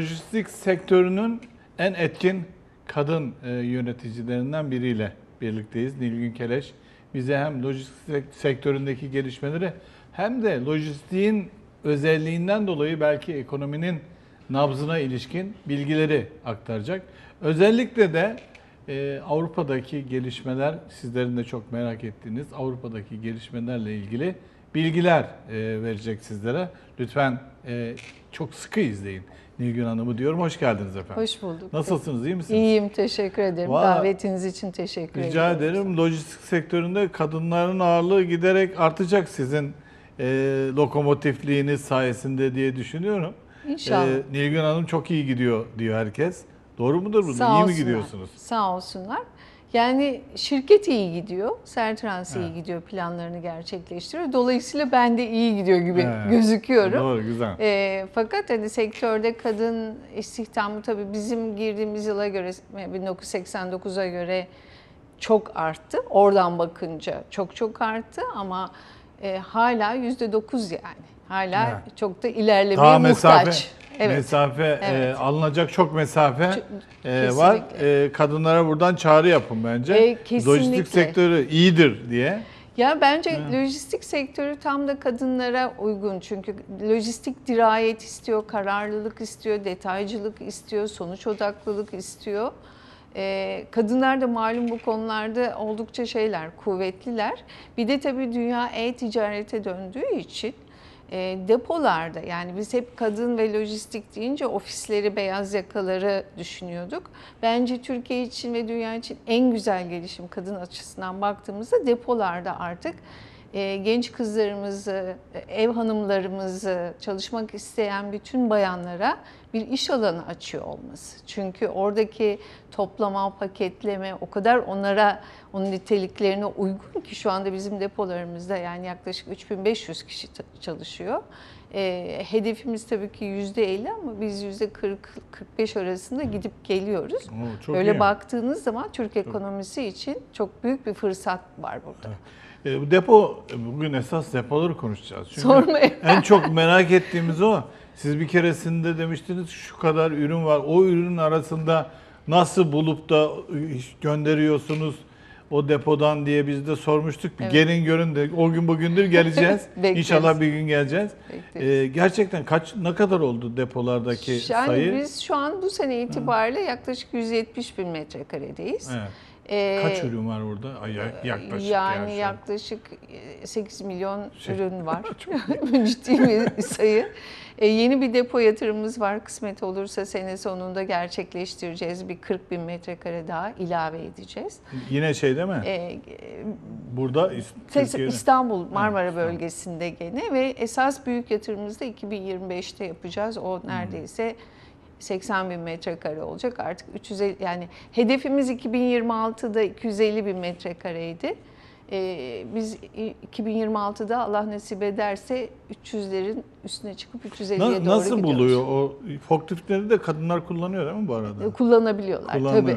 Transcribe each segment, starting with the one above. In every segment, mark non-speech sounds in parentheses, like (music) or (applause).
lojistik sektörünün en etkin kadın e, yöneticilerinden biriyle birlikteyiz. Nilgün Keleş bize hem lojistik sektöründeki gelişmeleri hem de lojistiğin özelliğinden dolayı belki ekonominin nabzına ilişkin bilgileri aktaracak. Özellikle de e, Avrupa'daki gelişmeler, sizlerin de çok merak ettiğiniz Avrupa'daki gelişmelerle ilgili bilgiler e, verecek sizlere. Lütfen e, çok sıkı izleyin Nilgün Hanım'ı diyorum. Hoş geldiniz efendim. Hoş bulduk. Nasılsınız, iyi misiniz? İyiyim, teşekkür ederim. Vallahi- Davetiniz için teşekkür Rica ederim. ederim. Lojistik sektöründe kadınların ağırlığı giderek artacak sizin e, lokomotifliğiniz sayesinde diye düşünüyorum. İnşallah. E, Nilgün Hanım çok iyi gidiyor diyor herkes. Doğru mudur bu? Sağ iyi mi olsunlar. gidiyorsunuz? Sağ olsunlar. Yani şirket iyi gidiyor, Sertrans iyi Evet. gidiyor, planlarını gerçekleştiriyor. Dolayısıyla ben de iyi gidiyor gibi Evet. gözüküyorum. Doğru, güzel. E, fakat hani sektörde kadın istihdamı tabii bizim girdiğimiz yıla göre 1989'a göre çok arttı. Oradan bakınca çok çok arttı ama e, hala yüzde dokuz yani. Hala Evet. çok da ilerlemeye Daha muhtaç. mesafe, Evet. mesafe e, Evet. alınacak çok mesafe Ç- e, var. E, kadınlara buradan çağrı yapın bence. E, kesinlikle. Lojistik sektörü iyidir diye. Ya bence lojistik sektörü tam da kadınlara uygun. Çünkü lojistik dirayet istiyor, kararlılık istiyor, detaycılık istiyor, sonuç odaklılık istiyor. Ee, kadınlar da malum bu konularda oldukça şeyler, kuvvetliler. Bir de tabii dünya e-ticarete döndüğü için e, depolarda yani biz hep kadın ve lojistik deyince ofisleri, beyaz yakaları düşünüyorduk. Bence Türkiye için ve dünya için en güzel gelişim kadın açısından baktığımızda depolarda artık e, genç kızlarımızı, ev hanımlarımızı, çalışmak isteyen bütün bayanlara bir iş alanı açıyor olması. Çünkü oradaki toplama, paketleme o kadar onlara, onun niteliklerine uygun ki şu anda bizim depolarımızda yani yaklaşık 3500 kişi çalışıyor. E, hedefimiz tabii ki %50 ama biz %40-45 arasında gidip geliyoruz. Oo, çok Öyle iyi. baktığınız zaman Türk ekonomisi için çok büyük bir fırsat var burada. E, bu depo, bugün esas depoları konuşacağız. Çünkü Sormayın. en çok merak ettiğimiz o. Siz bir keresinde demiştiniz şu kadar ürün var. O ürünün arasında nasıl bulup da gönderiyorsunuz o depodan diye biz de sormuştuk. Bir Evet. gelin görün de o gün bugündür geleceğiz. (laughs) İnşallah bir gün geleceğiz. Bekleriz. E, gerçekten kaç ne kadar oldu depolardaki Yani sayı? biz şu an bu sene itibariyle yaklaşık 170 bin metrekaredeyiz. Evet. Ee, Kaç ürün var orada? Ay, ya- yaklaşık yani yaklaşık e, 8 milyon Şey. ürün (laughs) var. Ciddi bir (laughs) (laughs) sayı. E, yeni bir depo yatırımımız var. Kısmet olursa sene sonunda gerçekleştireceğiz. Bir 40 bin metrekare daha ilave edeceğiz. Yine şey değil mi? E, Burada. İstanbul Marmara İstanbul. bölgesinde gene ve esas büyük yatırımımızı da 2025'te yapacağız. O neredeyse 80 bin metrekare olacak. Artık 350 yani hedefimiz 2026'da 250 bin metrekareydi. Ee, biz i- 2026'da Allah nasip ederse 300'lerin üstüne çıkıp 350'ye Na- doğru nasıl gidiyoruz. buluyor o forkliftleri de kadınlar kullanıyor değil mi bu arada? Ee, Kullanabiliyorlar tabii.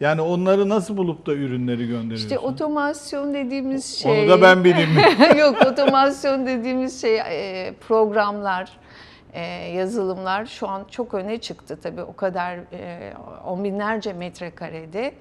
Yani onları nasıl bulup da ürünleri gönderiyorsun? İşte otomasyon dediğimiz şey. Onu da ben bileyim. (laughs) Yok otomasyon dediğimiz şey e, programlar, e, yazılımlar şu an çok öne çıktı tabii. O kadar e, on binlerce metrekarede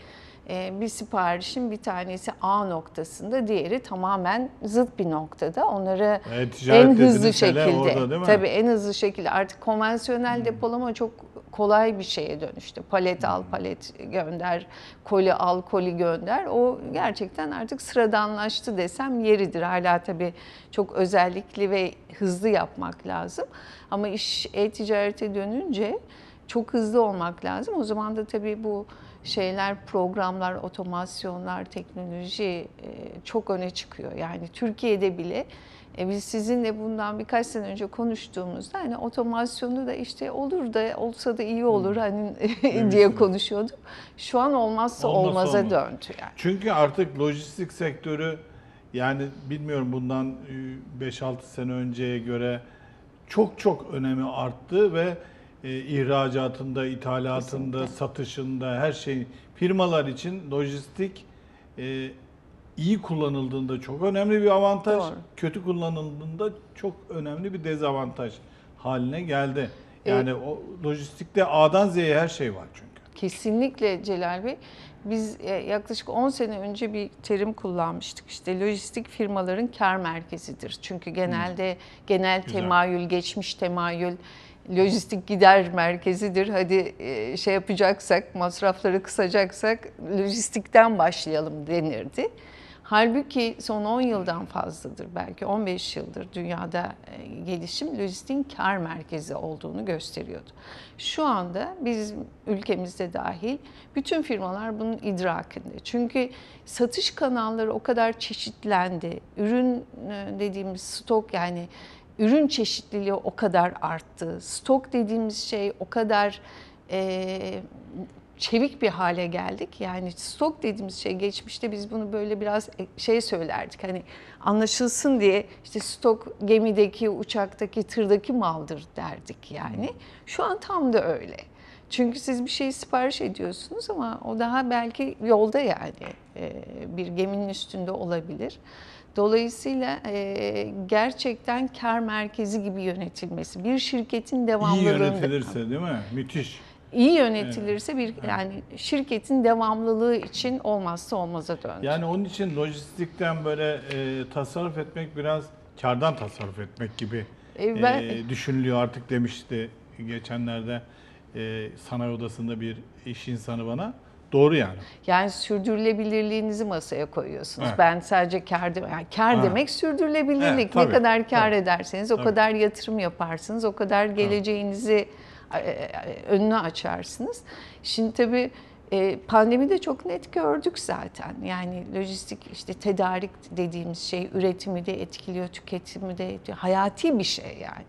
bir siparişin bir tanesi A noktasında, diğeri tamamen zıt bir noktada. Onları E, ticaret en hızlı şekilde, orada tabii en hızlı şekilde artık konvansiyonel depolama çok kolay bir şeye dönüştü. Palet al, palet gönder, koli al, koli gönder. O gerçekten artık sıradanlaştı desem yeridir. Hala tabii çok özellikli ve hızlı yapmak lazım. Ama iş e-ticarete dönünce çok hızlı olmak lazım. O zaman da tabii bu şeyler, programlar, otomasyonlar, teknoloji e, çok öne çıkıyor. Yani Türkiye'de bile e, biz sizinle bundan birkaç sene önce konuştuğumuzda hani otomasyonu da işte olur da olsa da iyi olur hani (laughs) diye konuşuyorduk. Şu an olmazsa Olmazsa olmaza olmaz. döndü yani. Çünkü artık lojistik sektörü yani bilmiyorum bundan e, 5-6 sene önceye göre çok çok önemi arttı ve e, ihracatında, ithalatında, Kesinlikle. satışında her şey firmalar için lojistik e, iyi kullanıldığında çok önemli bir avantaj, Doğru. kötü kullanıldığında çok önemli bir dezavantaj haline geldi. Yani o lojistikte A'dan Z'ye her şey var çünkü. Kesinlikle Celal Bey. Biz e, yaklaşık 10 sene önce bir terim kullanmıştık. İşte lojistik firmaların kar merkezidir. Çünkü genelde genel Güzel. temayül, geçmiş temayül lojistik gider merkezidir. Hadi e, şey yapacaksak, masrafları kısacaksak lojistikten başlayalım denirdi. Halbuki son 10 yıldan fazladır belki 15 yıldır dünyada e, gelişim lojistiğin kar merkezi olduğunu gösteriyordu. Şu anda bizim ülkemizde dahil bütün firmalar bunun idrakinde. Çünkü satış kanalları o kadar çeşitlendi. Ürün e, dediğimiz stok yani ürün çeşitliliği o kadar arttı. Stok dediğimiz şey o kadar e, çevik bir hale geldik. Yani stok dediğimiz şey geçmişte biz bunu böyle biraz şey söylerdik. Hani anlaşılsın diye işte stok gemideki, uçaktaki, tırdaki maldır derdik yani. Şu an tam da öyle. Çünkü siz bir şey sipariş ediyorsunuz ama o daha belki yolda yani Ee, bir geminin üstünde olabilir. Dolayısıyla e, gerçekten kar merkezi gibi yönetilmesi, bir şirketin İyi devamlılığında yönetilirse değil mi? Müthiş. iyi yönetilirse bir yani şirketin devamlılığı için olmazsa olmaza döndü. Yani onun için lojistikten böyle e, tasarruf etmek biraz kardan tasarruf etmek gibi E, ben- e, düşünülüyor artık demişti geçenlerde e, sanayi odasında bir iş insanı bana. Doğru yani. Yani sürdürülebilirliğinizi masaya koyuyorsunuz. Evet. Ben sadece kar de- yani kar Ha. demek sürdürülebilirlik. Evet, ne kadar kar tabii. ederseniz o Tabii. kadar yatırım yaparsınız, o kadar geleceğinizi e, e, önüne açarsınız. Şimdi tabii e, pandemide çok net gördük zaten. Yani lojistik işte tedarik dediğimiz şey üretimi de etkiliyor, tüketimi de etkiliyor. Hayati bir şey yani.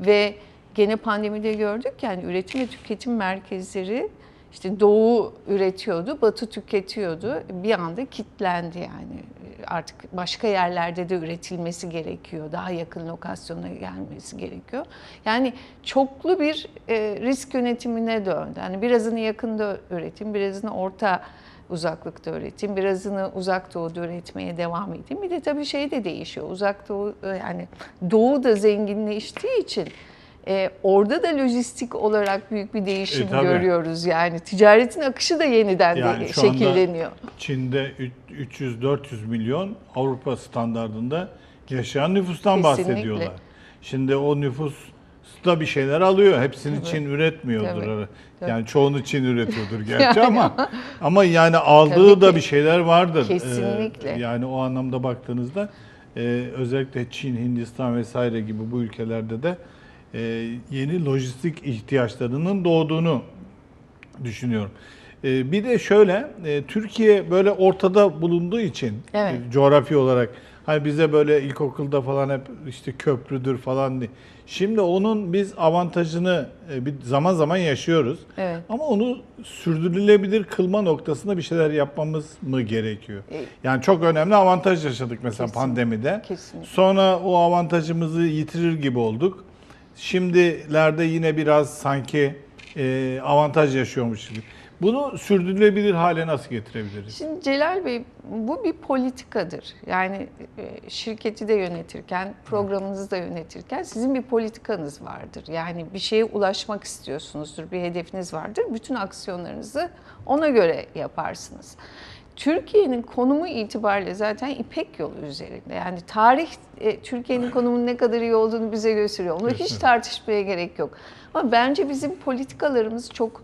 Ve gene pandemide gördük yani üretim ve tüketim merkezleri işte doğu üretiyordu, batı tüketiyordu. Bir anda kitlendi yani. Artık başka yerlerde de üretilmesi gerekiyor. Daha yakın lokasyona gelmesi gerekiyor. Yani çoklu bir e, risk yönetimine döndü. Yani birazını yakında üretim, birazını orta uzaklıkta üretim, birazını uzak doğuda üretmeye devam edeyim. Bir de tabii şey de değişiyor. Uzak doğu e, yani doğu da zenginleştiği için e, orada da lojistik olarak büyük bir değişim E, tabii. görüyoruz. Yani ticaretin akışı da yeniden Yani de şu şekilleniyor. Çin'de üç- 300-400 milyon Avrupa standartında yaşayan nüfustan Kesinlikle. bahsediyorlar. Şimdi o nüfus da bir şeyler alıyor. Hepsini Tabii. Çin üretmiyordur. Tabii. Tabii. Yani çoğunu Çin üretiyordur (laughs) gerçi Yani ama ama yani aldığı Tabii da ki. bir şeyler vardır. Ee, Kesinlikle. yani o anlamda baktığınızda e, özellikle Çin, Hindistan vesaire gibi bu ülkelerde de yeni lojistik ihtiyaçlarının doğduğunu düşünüyorum. E, bir de şöyle, e, Türkiye böyle ortada bulunduğu için Evet. e, coğrafi olarak hani bize böyle ilkokulda falan hep işte köprüdür falan diye. Şimdi onun biz avantajını e, bir zaman zaman yaşıyoruz. Evet. Ama onu sürdürülebilir kılma noktasında bir şeyler yapmamız mı gerekiyor? E, Yani çok önemli avantaj yaşadık mesela Kesin- pandemide. kesinlikle. Sonra o avantajımızı yitirir gibi olduk. Şimdilerde yine biraz sanki e, avantaj yaşıyormuş gibi. Bunu sürdürülebilir hale nasıl getirebiliriz? Şimdi Celal Bey bu bir politikadır. Yani e, şirketi de yönetirken, programınızı da yönetirken sizin bir politikanız vardır. Yani bir şeye ulaşmak istiyorsunuzdur, bir hedefiniz vardır. Bütün aksiyonlarınızı ona göre yaparsınız. Türkiye'nin konumu itibariyle zaten İpek yolu üzerinde. Yani tarih e, Türkiye'nin konumunun ne kadar iyi olduğunu bize gösteriyor. Onu hiç tartışmaya gerek yok. Ama bence bizim politikalarımız çok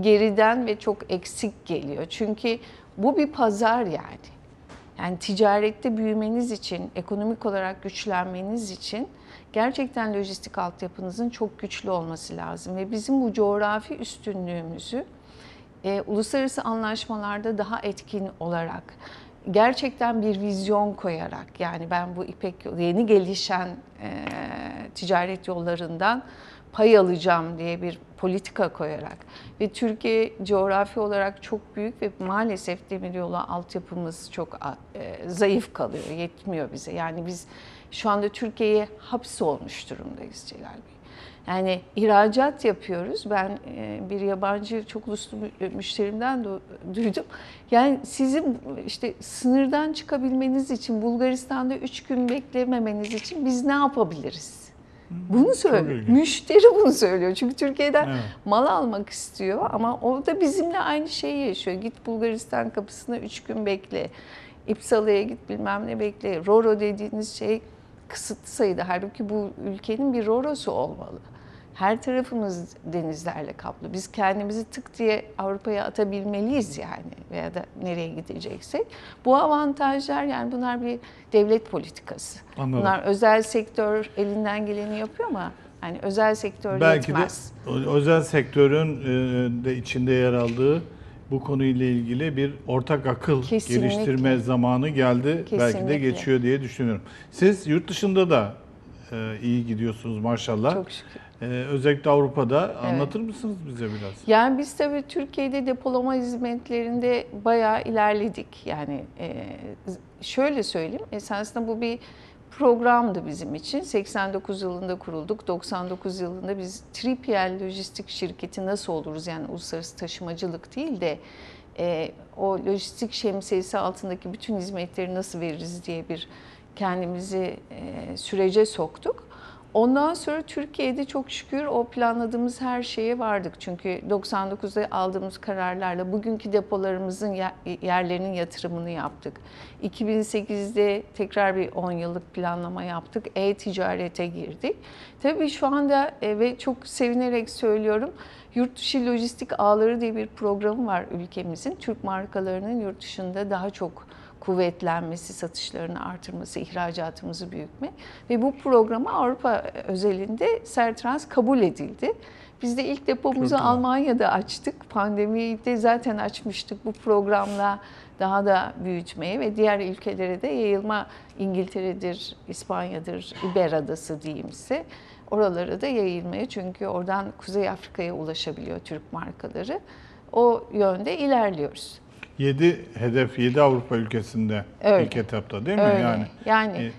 geriden ve çok eksik geliyor. Çünkü bu bir pazar yani. Yani ticarette büyümeniz için, ekonomik olarak güçlenmeniz için gerçekten lojistik altyapınızın çok güçlü olması lazım. Ve bizim bu coğrafi üstünlüğümüzü e, uluslararası anlaşmalarda daha etkin olarak, gerçekten bir vizyon koyarak, yani ben bu İpek yolu, yeni gelişen e, ticaret yollarından pay alacağım diye bir politika koyarak ve Türkiye coğrafi olarak çok büyük ve maalesef demiryolu altyapımız çok e, zayıf kalıyor, yetmiyor bize. Yani biz şu anda Türkiye'ye hapsolmuş durumdayız Celal Bey. Yani ihracat yapıyoruz. Ben e, bir yabancı çok uluslu mü- müşterimden du- duydum. Yani sizin işte sınırdan çıkabilmeniz için Bulgaristan'da üç gün beklememeniz için biz ne yapabiliriz? Bunu söylüyor. Müşteri bunu söylüyor. Çünkü Türkiye'den Evet. mal almak istiyor ama o da bizimle aynı şeyi yaşıyor. Git Bulgaristan kapısına üç gün bekle. İpsala'ya git bilmem ne bekle. Roro dediğiniz şey kısıtlı sayıda. Halbuki bu ülkenin bir Roro'su olmalı. Her tarafımız denizlerle kaplı. Biz kendimizi tık diye Avrupa'ya atabilmeliyiz yani veya da nereye gideceksek. Bu avantajlar yani bunlar bir devlet politikası. Anladım. Bunlar özel sektör elinden geleni yapıyor ama yani özel sektör Belki yetmez. de o- özel sektörün e, de içinde yer aldığı bu konuyla ilgili bir ortak akıl Kesinlikle. geliştirme zamanı geldi. Belki de Kesinlikle. geçiyor diye düşünüyorum. Siz yurt dışında da e, iyi gidiyorsunuz maşallah. Çok şükür. E, özellikle Avrupa'da anlatır mısınız bize biraz? Yani biz tabii Türkiye'de depolama hizmetlerinde bayağı ilerledik. Yani e, şöyle söyleyeyim, esasında bu bir programdı bizim için. 89 yılında kurulduk. 99 yılında biz 3PL lojistik şirketi nasıl oluruz? Yani uluslararası taşımacılık değil de e, o lojistik şemsiyesi altındaki bütün hizmetleri nasıl veririz diye bir kendimizi e, sürece soktuk. Ondan sonra Türkiye'de çok şükür o planladığımız her şeye vardık. Çünkü 99'da aldığımız kararlarla bugünkü depolarımızın yer- yerlerinin yatırımını yaptık. 2008'de tekrar bir 10 yıllık planlama yaptık. E-ticarete girdik. Tabii şu anda e, ve çok sevinerek söylüyorum Yurt dışı lojistik ağları diye bir program var ülkemizin. Türk markalarının yurt dışında daha çok kuvvetlenmesi, satışlarını artırması, ihracatımızı büyütme ve bu programa Avrupa özelinde Sertrans kabul edildi. Biz de ilk depomuzu Çok. Almanya'da açtık. Pandemiyi de zaten açmıştık bu programla daha da büyütmeye ve diğer ülkelere de yayılma İngiltere'dir, İspanya'dır, İber Adası diyeyimse oralara da yayılmaya çünkü oradan Kuzey Afrika'ya ulaşabiliyor Türk markaları. O yönde ilerliyoruz. 7 hedef 7 Avrupa ülkesinde Öyle. ilk etapta değil mi? Öyle. Yani Yani,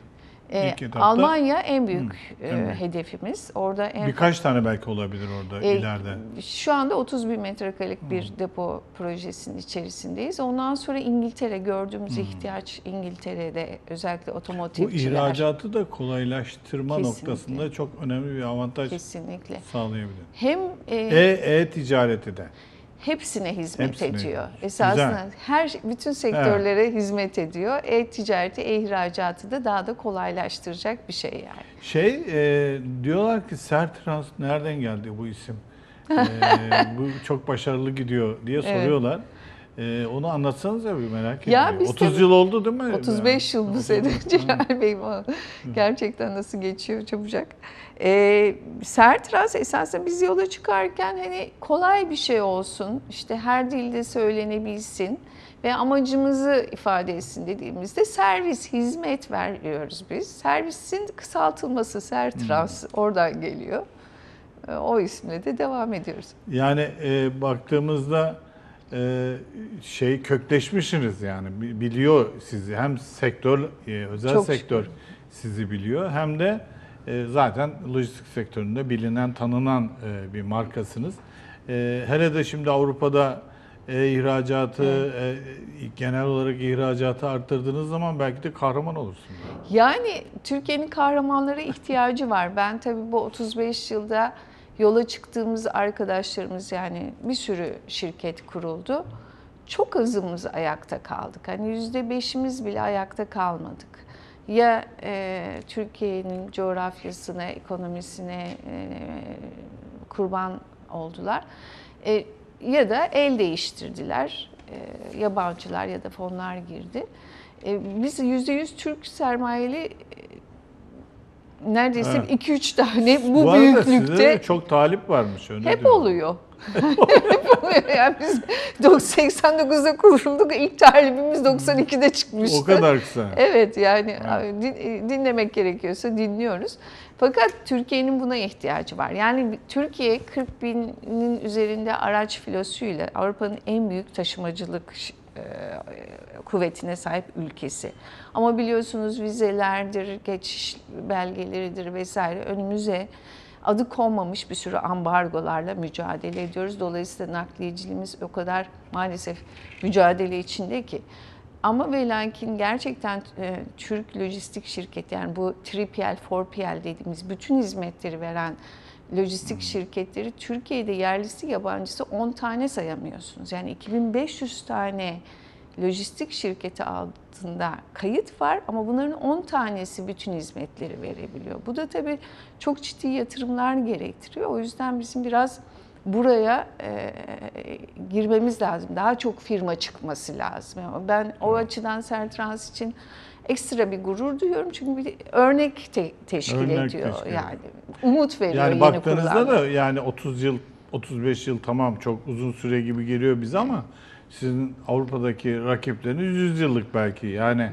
e, e, ilk etapta- Almanya en büyük e, en büyük. hedefimiz. Orada en birkaç tane belki olabilir orada E, ileride. Şu anda 30 bin metrekarelik bir depo projesinin içerisindeyiz. Ondan sonra İngiltere gördüğümüz ihtiyaç İngiltere'de özellikle Bu otomotivciler. ihracatı da kolaylaştırma Kesinlikle. noktasında çok önemli bir avantaj Kesinlikle. sağlayabilir. Hem e, E, e-ticareti de. Hepsine hizmet Hepsine. ediyor. Esasında her bütün sektörlere hizmet ediyor. E-ticareti, e-ihracatı da daha da kolaylaştıracak bir şey yani. Şey e, diyorlar ki Sertrans nereden geldi bu isim? E, (laughs) bu çok başarılı gidiyor diye Evet. Soruyorlar. E, onu anlatsanız ya bir merak Ya ediyorum. biz 30 tabii- yıl oldu değil mi? 35 yıl bu 30 sene. (laughs) Celal Bey'im o gerçekten nasıl geçiyor çabucak. Ee, Sertras esasında biz yola çıkarken hani kolay bir şey olsun, işte her dilde söylenebilsin ve amacımızı ifade etsin dediğimizde servis, hizmet veriyoruz biz. Servisin kısaltılması Sertrans oradan geliyor. Ee, O isimle de devam ediyoruz. Yani e, baktığımızda e, şey kökleşmişsiniz yani Bi- biliyor sizi hem sektör e, özel Çok sektör sizi biliyor hem de e, zaten lojistik sektöründe bilinen tanınan e, bir markasınız. E, hele de şimdi Avrupa'da e, ihracatı e, genel olarak ihracatı arttırdığınız zaman belki de kahraman olursunuz. Yani Türkiye'nin kahramanlara ihtiyacı var. Ben tabii bu 35 yılda yola çıktığımız arkadaşlarımız yani bir sürü şirket kuruldu. Çok azımız ayakta kaldık. Hani yüzde beşimiz bile ayakta kalmadık. Ya e, Türkiye'nin coğrafyasına, ekonomisine e, kurban oldular. E, ya da el değiştirdiler. E, yabancılar ya da fonlar girdi. E, biz %100 Türk sermayeli neredeyse Evet. 2-3 tane bu, size büyüklükte de çok talip varmış öyle hep diyorlar. oluyor. (laughs) hep oluyor. Yani biz 89'da kurulduk. ilk talibimiz 92'de çıkmıştı. O kadar kısa. Evet yani Evet. din- dinlemek gerekiyorsa dinliyoruz. Fakat Türkiye'nin buna ihtiyacı var. Yani Türkiye 40 binin üzerinde araç filosuyla Avrupa'nın en büyük taşımacılık e, kuvvetine sahip ülkesi. Ama biliyorsunuz vizelerdir, geçiş belgeleridir vesaire önümüze adı konmamış bir sürü ambargolarla mücadele ediyoruz. Dolayısıyla nakliyeciliğimiz o kadar maalesef mücadele içinde ki Ama ve lakin gerçekten e, Türk lojistik şirket yani bu 3PL, 4PL dediğimiz bütün hizmetleri veren lojistik şirketleri Türkiye'de yerlisi yabancısı 10 tane sayamıyorsunuz. Yani 2500 tane lojistik şirketi altında kayıt var ama bunların 10 tanesi bütün hizmetleri verebiliyor. Bu da tabii çok ciddi yatırımlar gerektiriyor. O yüzden bizim biraz buraya e, girmemiz lazım. Daha çok firma çıkması lazım. Ben o açıdan Sertrans için ekstra bir gurur duyuyorum çünkü bir örnek te- teşkil Örnek ediyor teşkil yani. Umut veriyor Yani yeni baktığınızda kurulanlara. da yani 30 yıl 35 yıl tamam çok uzun süre gibi geliyor bize ama sizin Avrupa'daki rakipleriniz 100 yıllık belki. Yani (laughs)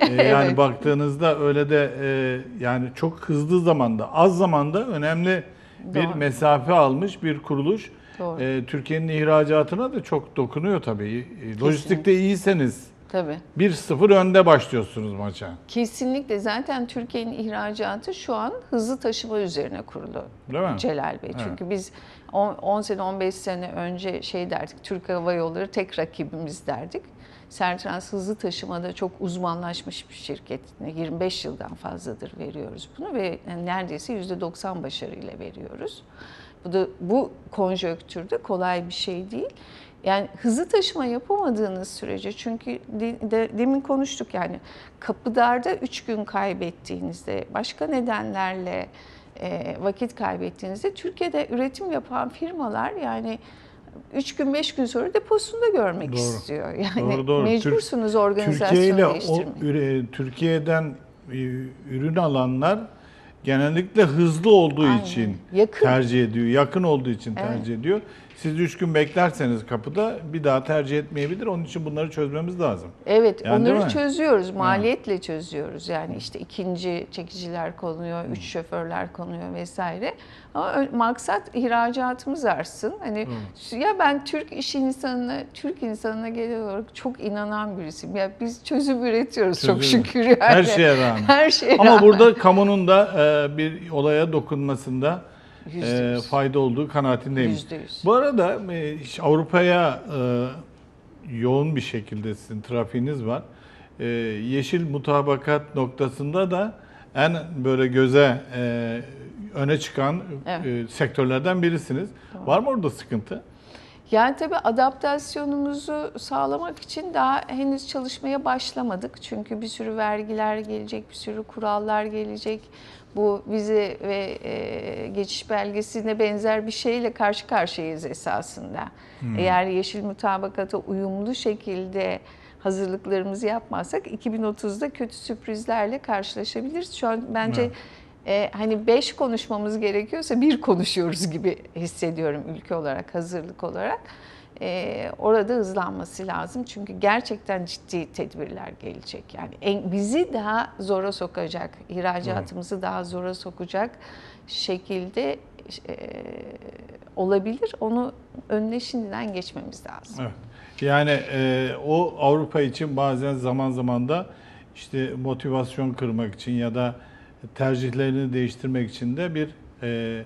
e, yani Evet. baktığınızda öyle de e, yani çok hızlı zamanda, az zamanda önemli bir Doğru. mesafe almış bir kuruluş. Doğru. E, Türkiye'nin ihracatına da çok dokunuyor tabii. E, Lojistikte iyiyseniz Tabii. 1-0 önde başlıyorsunuz maça. Kesinlikle zaten Türkiye'nin ihracatı şu an hızlı taşıma üzerine kurulu. Değil mi? Celal Bey. Çünkü biz 10 sene 15 sene önce şey derdik Türk Hava Yolları tek rakibimiz derdik. Sertrans hızlı taşımada çok uzmanlaşmış bir şirket. 25 yıldan fazladır veriyoruz bunu ve neredeyse %90 başarıyla veriyoruz. Bu da bu konjonktürde kolay bir şey değil. Yani hızlı taşıma yapamadığınız sürece çünkü de, de- demin konuştuk yani kapıdarda 3 gün kaybettiğinizde başka nedenlerle e, vakit kaybettiğinizde Türkiye'de üretim yapan firmalar yani 3 gün 5 gün sonra deposunda görmek Doğru. istiyor. Yani Doğru, doğru. mecbursunuz Türkiye organizasyonu ile o değiştirmeye. üre- Türkiye'den e, ürün alanlar genellikle hızlı olduğu Aynen. için Yakın. tercih ediyor. Yakın olduğu için Evet. tercih ediyor. Siz 3 gün beklerseniz kapıda bir daha tercih etmeyebilir. Onun için bunları çözmemiz lazım. Evet, Yani onları çözüyoruz, maliyetle çözüyoruz. Yani işte ikinci çekiciler konuyor, üç şoförler konuyor vesaire. Ama maksat ihracatımız artsın. Hani ya ben Türk iş insanına, Türk insanına genel olarak çok inanan birisiyim. Ya biz çözüm üretiyoruz çok Çözüm. şükür yani. Her şeye rağmen. Her şeye Ama rağmen. burada kamunun da e, bir olaya dokunmasında e, fayda olduğu kanaatindeyim. Yüzde yüz. Bu arada e, Avrupa'ya e, yoğun bir şekilde sizin trafiğiniz var. E, yeşil mutabakat noktasında da en böyle göze e, öne çıkan Evet. e, sektörlerden birisiniz. Var mı orada sıkıntı? Yani tabii adaptasyonumuzu sağlamak için daha henüz çalışmaya başlamadık. Çünkü bir sürü vergiler gelecek, bir sürü kurallar gelecek. Bu vize ve e, geçiş belgesine benzer bir şeyle karşı karşıyayız esasında. Eğer yeşil mutabakata uyumlu şekilde hazırlıklarımızı yapmazsak 2030'da kötü sürprizlerle karşılaşabiliriz. Şu an bence e, hani beş konuşmamız gerekiyorsa bir konuşuyoruz gibi hissediyorum ülke olarak, hazırlık olarak. E, orada hızlanması lazım çünkü gerçekten ciddi tedbirler gelecek. Yani en, bizi daha zora sokacak, ihracatımızı daha zora sokacak şekilde e, olabilir. Onu önüne şimdiden geçmemiz lazım. Evet. Yani e, o Avrupa için bazen zaman zaman da işte motivasyon kırmak için ya da tercihlerini değiştirmek için de bir e,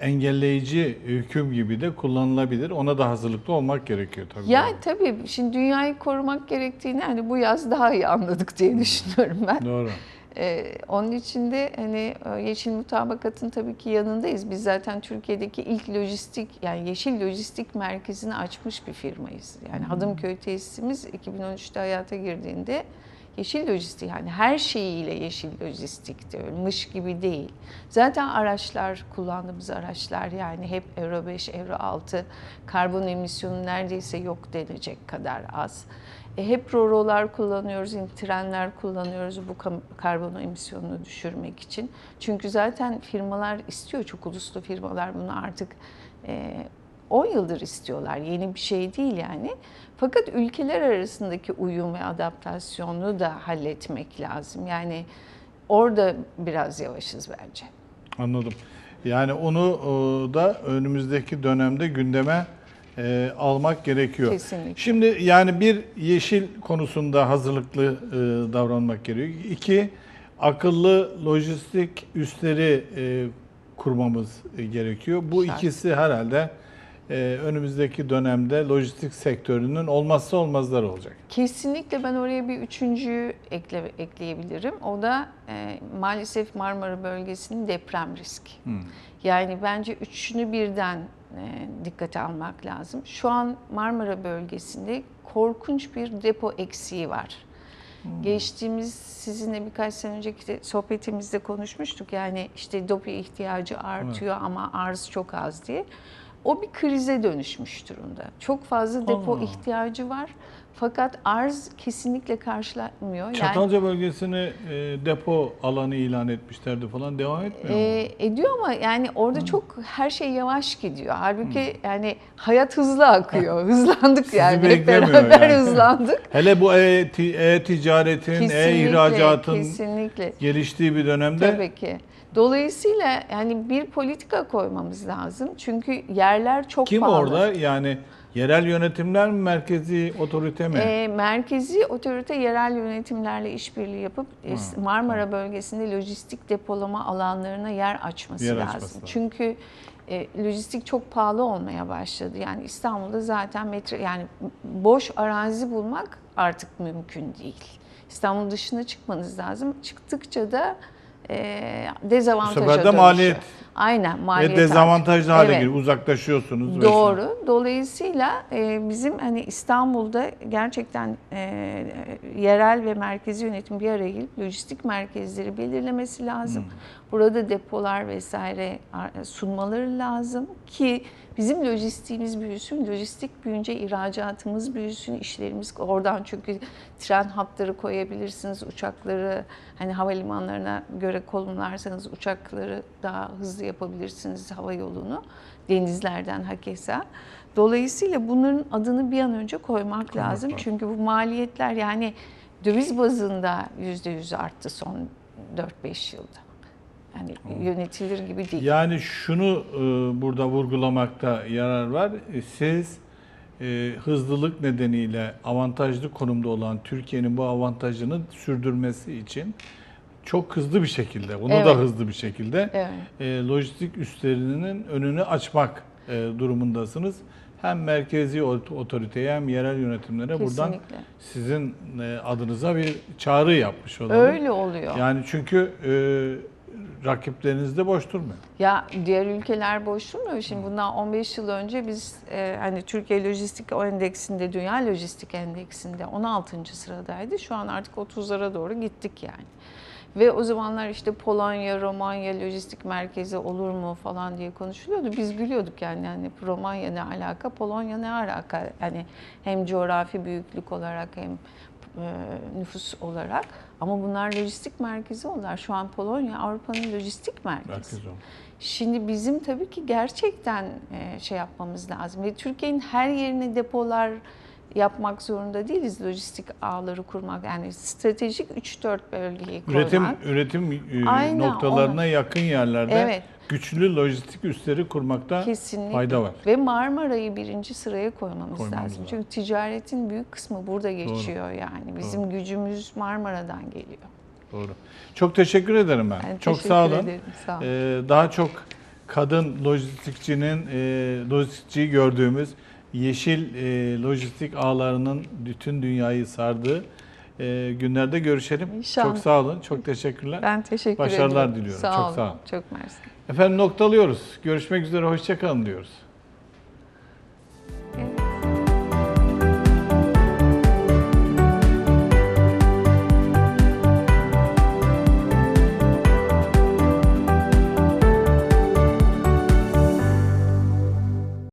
engelleyici hüküm gibi de kullanılabilir. Ona da hazırlıklı olmak gerekiyor tabii. Ya tabii şimdi dünyayı korumak gerektiğini hani bu yaz daha iyi anladık diye düşünüyorum ben. Doğru. Ee, onun için de hani e, Yeşil Mutabakat'ın tabii ki yanındayız. Biz zaten Türkiye'deki ilk lojistik yani Yeşil Lojistik Merkezi'ni açmış bir firmayız. Yani Hadımköy tesisimiz 2013'te hayata girdiğinde Yeşil lojistik yani her şeyiyle yeşil lojistikti. Öyle mış gibi değil. Zaten araçlar kullandığımız araçlar yani hep Euro 5, Euro 6 karbon emisyonu neredeyse yok denecek kadar az. E, hep rorolar kullanıyoruz, trenler kullanıyoruz bu karbon emisyonunu düşürmek için. Çünkü zaten firmalar istiyor, çok uluslu firmalar bunu artık e, 10 yıldır istiyorlar. Yeni bir şey değil yani. Fakat ülkeler arasındaki uyum ve adaptasyonu da halletmek lazım. Yani orada biraz yavaşız bence. Anladım. Yani onu e, da önümüzdeki dönemde gündeme e, almak gerekiyor. Kesinlikle. Şimdi yani bir yeşil konusunda hazırlıklı e, davranmak gerekiyor. İki, akıllı lojistik üsleri e, kurmamız gerekiyor. Bu Şart. ikisi herhalde e, önümüzdeki dönemde lojistik sektörünün olmazsa olmazları olacak. Kesinlikle ben oraya bir üçüncüyü ekle, ekleyebilirim. O da e, maalesef Marmara bölgesinin deprem riski. Hmm. Yani bence üçünü birden e, dikkate almak lazım. Şu an Marmara bölgesinde korkunç bir depo eksiği var. Geçtiğimiz sizinle birkaç sene önceki de sohbetimizde konuşmuştuk. Yani işte depo ihtiyacı artıyor ama arz çok az diye. O bir krize dönüşmüş durumda. Çok fazla depo Allah. ihtiyacı var. Fakat arz kesinlikle karşılamıyor. Yani Çatalca bölgesini e, depo alanı ilan etmişlerdi falan devam etmiyor mu? e, ediyor ama yani orada çok her şey yavaş gidiyor. Halbuki yani hayat hızlı akıyor. (laughs) Hızlandık yani. Hep beraber yani. hızlandık. Hele bu e-ti- e-ticaretin, Kesinlikle, e-ihracatın kesinlikle. geliştiği bir dönemde Tabii ki. Dolayısıyla yani bir politika koymamız lazım. Çünkü yerler çok kim pahalı. orada yani yerel yönetimler mi merkezi otorite mi? Ee, merkezi otorite yerel yönetimlerle işbirliği yapıp e, Marmara bölgesinde lojistik depolama alanlarına yer açması Yer lazım. açması. Çünkü e, lojistik çok pahalı olmaya başladı. Yani İstanbul'da zaten metre yani boş arazi bulmak artık mümkün değil. İstanbul dışına çıkmanız lazım. Çıktıkça da e, Bu sefer de maliyet Aynen maliyet Ve dezavantajlı hale Evet. geliyor. Uzaklaşıyorsunuz. vesaire. Doğru. Dolayısıyla e, bizim hani İstanbul'da gerçekten e, yerel ve merkezi yönetim bir araya gelip lojistik merkezleri belirlemesi lazım. Hmm. Burada depolar vesaire ar- sunmaları lazım ki bizim lojistiğimiz büyüsün. Lojistik büyünce ihracatımız büyüsün, işlerimiz oradan çünkü tren hatları koyabilirsiniz, uçakları hani havalimanlarına göre konumlarsanız uçakları daha hızlı yapabilirsiniz hava yolunu denizlerden hakeza. Dolayısıyla bunların adını bir an önce koymak lazım. lazım. Çünkü bu maliyetler yani döviz bazında yüzde yüz arttı son 4-5 yılda. Yani yönetilir gibi değil. Yani şunu e, burada vurgulamakta yarar var. E, Siz e, hızlılık nedeniyle avantajlı konumda olan Türkiye'nin bu avantajını sürdürmesi için çok hızlı bir şekilde, bunu da Evet. hızlı bir şekilde Evet. e, lojistik üslerinin önünü açmak e, durumundasınız. Hem merkezi ot- otoriteye hem yerel yönetimlere buradan Kesinlikle. sizin e, adınıza bir çağrı yapmış olalım. Öyle oluyor. Yani çünkü e, rakipleriniz de boş durmuyor. Ya diğer ülkeler boş durmuyor. Şimdi bundan 15 yıl önce biz e, hani Türkiye Lojistik Endeksinde, Dünya Lojistik Endeksinde 16. sıradaydı. Şu an artık 30'lara doğru gittik yani. Ve o zamanlar işte Polonya, Romanya lojistik merkezi olur mu falan diye konuşuluyordu. Biz gülüyorduk yani yani Romanya ne alaka, Polonya ne alaka? Yani hem coğrafi büyüklük olarak hem nüfus olarak. Ama bunlar lojistik merkezi oldular. Şu an Polonya Avrupa'nın lojistik merkezi. Merkez. Şimdi bizim tabii ki gerçekten e, şey yapmamız lazım. Ve Türkiye'nin her yerine depolar yapmak zorunda değiliz. Lojistik ağları kurmak yani stratejik 3-4 bölgeyi koymak. Üretim üretim e, Aynen, noktalarına onu. yakın yerlerde Evet. güçlü lojistik üsleri kurmakta Kesinlikle. fayda var. Ve Marmara'yı birinci sıraya koymamız, Koymamız lazım. lazım. Çünkü ticaretin büyük kısmı burada geçiyor yani. Bizim gücümüz Marmara'dan geliyor. Doğru. Çok teşekkür ederim ben. Ben çok sağ olun. ederim, sağ olun. Ee, daha çok kadın lojistikçinin e, lojistikçiyi gördüğümüz yeşil e, lojistik ağlarının bütün dünyayı sardığı e, günlerde görüşelim. İnşallah. Çok sağ olun. Çok teşekkürler. Ben teşekkür Başarılar ederim. Başarılar diliyorum. Sağ çok olun. Sağ olun. Çok mersi. Efendim noktalıyoruz. Görüşmek üzere. Hoşçakalın diyoruz. Evet.